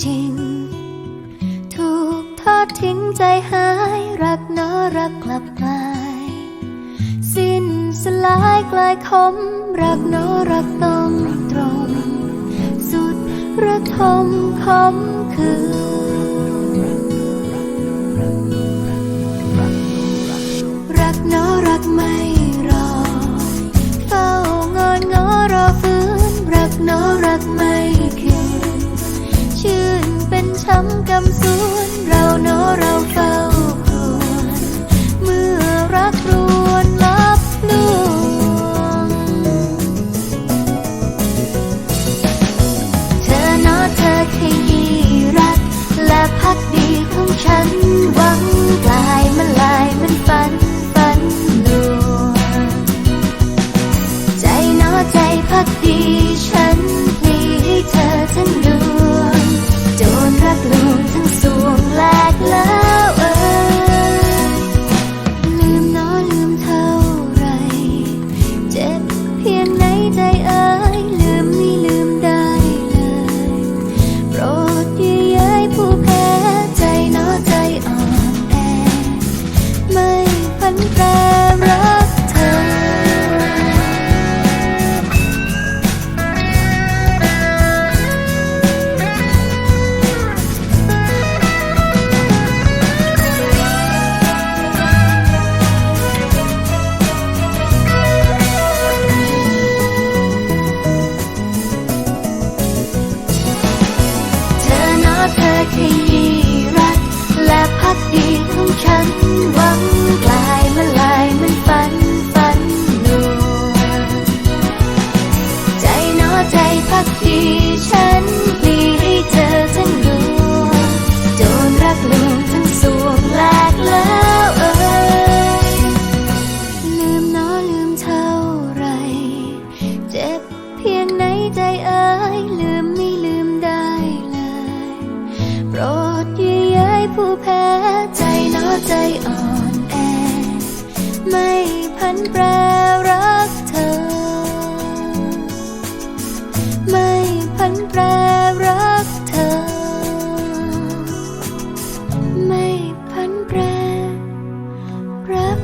จริง ถูกทอดทิ้งใจหายรักเนอรักกลับกลาย สิ้นสลายกลายคม รักเนอรักต้องตรง สุดระทมคมคืนรักเนอรักไม่รอ เฝ้างอนงอรอฟื้น รักเนอรักไม่ ช้ำกำสวนเราเนอเราเฝ้าครวญเมื่อรักรวนลับลวงเธอเนอเธอขยี้รัก และพักดีของฉันหวังกลายมันลายมันฝันฝันลวงใจเนอใจพักดีฉัน ฉันหวังกลายมันลายมันฝันฝันลวงใจนอใจพักดีฉันพลีให้เธอทั้งดวงโจรรักลวงทั้งสวงแหลกแล้วเอ่ยลืมเนอลืมเท่าไร เจ็บเพียงไหนใจเอ่ยลืมไม่ลืมได้เลย โปรดยื ผู้แพ้ใจน้อใจอ่อนแอ ไม่พันแปรรักเธอ ไม่พันแปรรักเธอ ไม่พันแปรรัก